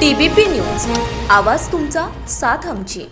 TBP news. आवाज तुमचा साथ आमची.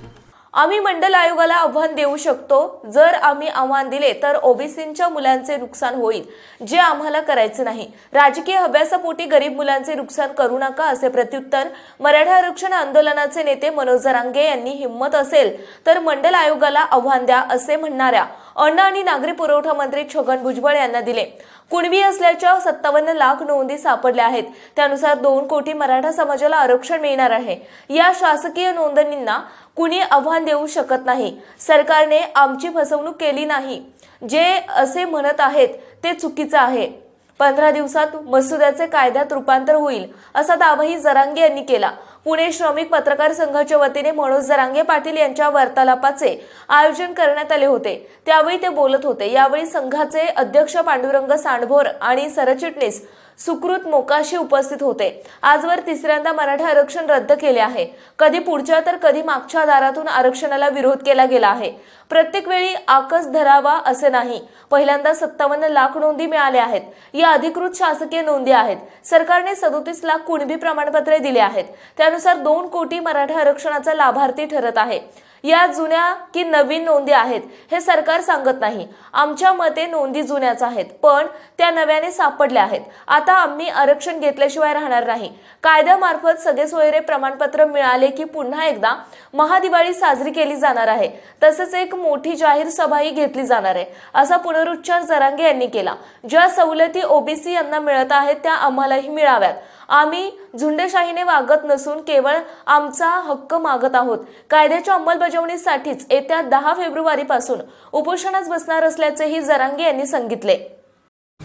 आम्ही मंडल आयोगाला आव्हान देऊ शकतो. जर आम्ही आव्हान दिले तर ओबीसींच्या मुलांचे नुकसान होईल जे आम्हाला करायचे नाही. राजकीय अभ्यासापोटी गरीब मुलांचे नुकसान करू नका असे प्रत्युत्तर मराठा आरक्षण आंदोलनाचे नेते मनोज रांगे यांनी हिंमत असेल तर मंडल आयोगाला आव्हान द्या असे म्हणणाऱ्या अन्न आणि नागरी पुरवठा मंत्री छगन भुजबळ यांना दिले. कुणबी असल्याच्या सत्तावन्न लाख नोंदी सापडल्या आहेत. त्यानुसार दोन कोटी मराठा समाजाला आरक्षण मिळणार आहे. या शासकीय नोंदणींना कुणी आव्हान देऊ शकत नाही. सरकारने आमची फसवणूक केली नाही. जे असे म्हणत आहेत ते चुकीचं आहे. पंधरा दिवसात मसुद्याचे कायद्यात रूपांतर होईल असा दावाही जरांगे यांनी केला. पुणे श्रमिक पत्रकार संघाच्या वतीने मनोज जरांगे पाटील यांच्या वार्तालापाचे आयोजन करण्यात आले होते. त्यावेळी ते बोलत होते. यावेळी संघाचे अध्यक्ष पांडुरंग सांडभोर आणि सरचिटणीस सुकृत मोकाशी उपस्थित होते. आजवर तिसऱ्यांदा मराठा आरक्षण रद्द केले आहे. कधी पुढच्या तर कधी मागच्या दारातून आरक्षणाला विरोध केला गेला आहे. प्रत्येक वेळी आकस धरावा असे नाही. पहिल्यांदा सत्तावन्न लाख नोंदी मिळाल्या आहेत. या अधिकृत शासकीय नोंदी आहेत. सरकारने सदोतीस लाख कुणबी प्रमाणपत्रे दिले आहेत. त्यानुसार दोन कोटी मराठा आरक्षणाचा लाभार्थी ठरत आहे. या जुन्या की नवीन नोंदी आहेत हे सरकार सांगत नाही. आमच्या मते नोंदी जुन्याच आहेत पण त्या नव्याने सापडल्या आहेत. आता आम्ही आरक्षण घेतल्याशिवाय राहणार नाही. कायद्यामार्फत सगळे सोयरे प्रमाणपत्र मिळाले की पुन्हा एकदा महादिवाळी साजरी केली जाणार आहे. तसंच एक मोठी जाहीर सभाही घेतली जाणार आहे असा पुनरुच्चार जरांगे यांनी केला. ज्या सवलती ओबीसी यांना मिळत आहेत त्या आम्हालाही मिळाव्यात. आम्ही झुंडशाहीने वागत नसून केवळ आमचा हक्क मागत आहोत. कायद्याच्या अंमलबजावणीसाठीच येत्या दहा फेब्रुवारीपासून उपोषणास बसणार असल्याचेही जरांगे यांनी सांगितले.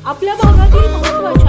आपल्या भागातील